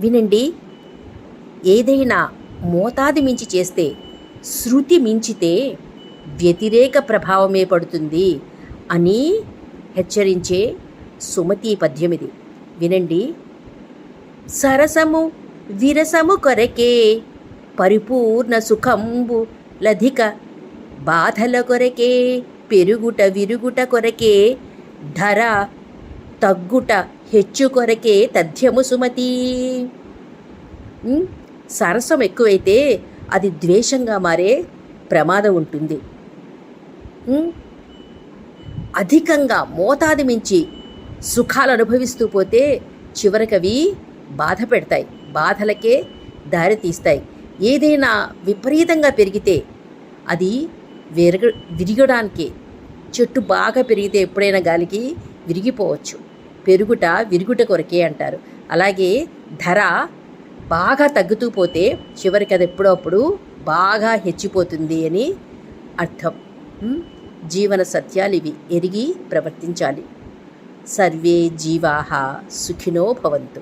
వినండి. ఏదైనా మోతాది మించి చేస్తే శృతి మించితే వ్యతిరేక ప్రభావమే పడుతుంది అని హెచ్చరించే సుమతి పద్యమిది. వినండి. సరసము విరసము కొరకే పరిపూర్ణ సుఖంబు లధిక బాధల కొరకే పెరుగుట విరుగుట కొరకే ధర తగ్గుట హెచ్చు కొరకే తథ్యము సుమతి. సరసం ఎక్కువైతే అది ద్వేషంగా మారే ప్రమాదం ఉంటుంది. అధికంగా మోతాది మించి సుఖాలు అనుభవిస్తూ పోతే చివరికవి బాధ పెడతాయి బాధలకే దారి తీస్తాయి. ఏదైనా విపరీతంగా పెరిగితే అది విరగ విరిగడానికి చెట్టు బాగా పెరిగితే ఎప్పుడైనా గాలికి విరిగిపోవచ్చు. పెరుగుట విరుగుట కొరకే అంటారు. అలాగే ధర బాగా తగ్గుతూ పోతే చివరికి అది ఎప్పుడప్పుడు బాగా హెచ్చిపోతుంది అని అర్థం. జీవన సత్యాలు ఇవి. ఎరిగి ప్రవర్తించాలి. సర్వే జీవాహ సుఖినో భవంతు.